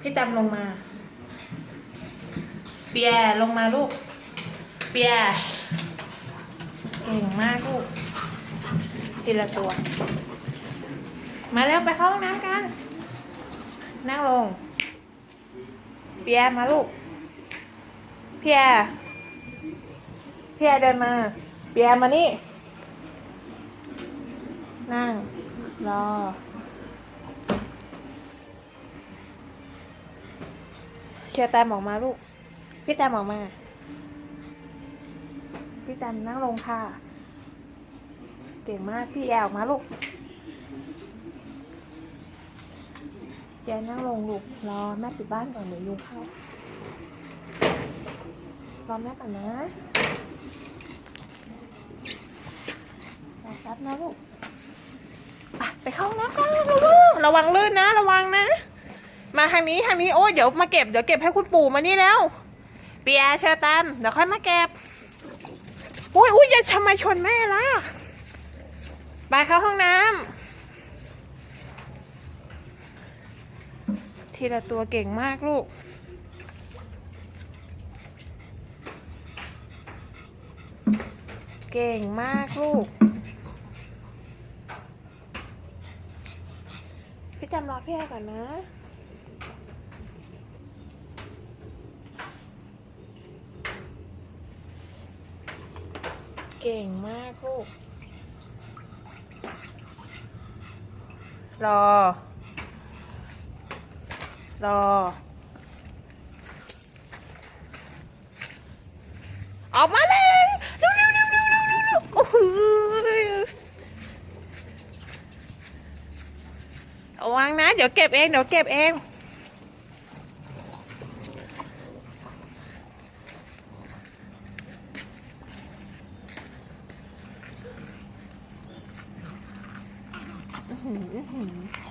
พี่จำลงมา เปียลงมาลูก เปียเก่งมากลูกทีละตัว มาแล้วไปเข้าห้องน้ำกัน นั่งลง เปียมาลูกเพียเพียเดินมา เปียมานี่ นั่ง รอ เชียร์แตมออกมาลูก พี่แตมออกมา พี่แตมนั่งลงค่ะ เก่งมาก พี่แอลออกมาลูกแยนั่งลงลูก รอแม่ปิดบ้านก่อนเดี๋ยวยุงเข้ารอแม่ก่อนนะรอแป๊บนะลูกไปเข้าห้องน้ำกันลูกระวังลื่นนะ ระวังนะ มาทางนี้ทางนี้โอ้ยเดี๋ยวมาเก็บเดี๋ยวเก็บให้คุณปู่มานี่แล้วเปียเชอร์ตันเดี๋ยวค่อยมาเก็บอุ้ยอุ้ยอย่าทำไมชนแม่ล่ะไปเข้าห้องน้ำทีละตัวเก่งมากลูกเก่งมากลูก พี่จำรอพี่แอร์ก่อนนะ เก่งมากลูก รอ รอ ออกมาเลยเร็วเร็วเร็วเร็วเร็วเร็วโอ้โหระวังนะ เดี๋ยวเก็บเอง เดี๋ยวเก็บเอง 嗯哼。